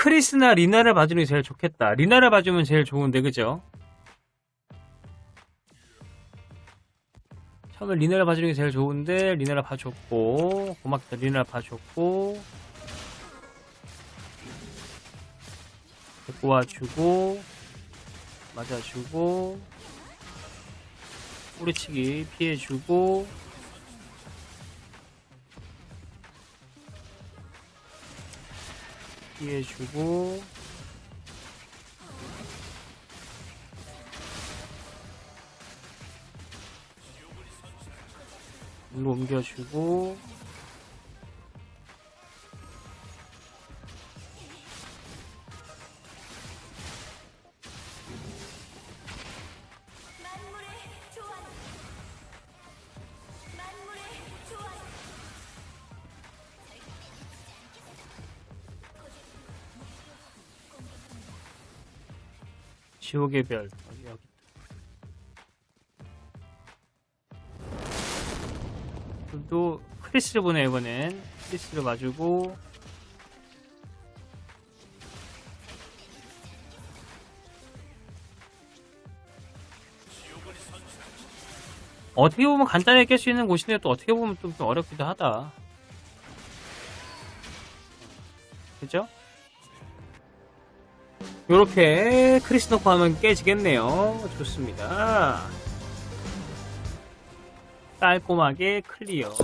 크리스나 리나를 봐주는 게 제일 좋겠다. 리나를 봐주면 제일 좋은데, 그죠? 처음에 리나를 봐주는 게 제일 좋은데, 리나를 봐줬고, 고맙다. 리나를 봐줬고, 데리고 와주고, 맞아주고, 뿌리치기 피해주고, 피해주고. 일로 옮겨주고 지옥의 별. 여기 여기. 또 크리스를 보내 이번엔. 크리스를 봐주고. 어떻게 보면 간단하게 깰 수 있는 곳인데 또 어떻게 보면 좀 어렵기도 하다. 그죠? 요렇게 크리스 넣고 하면 깨지겠네요. 좋습니다. 깔끔하게 클리어.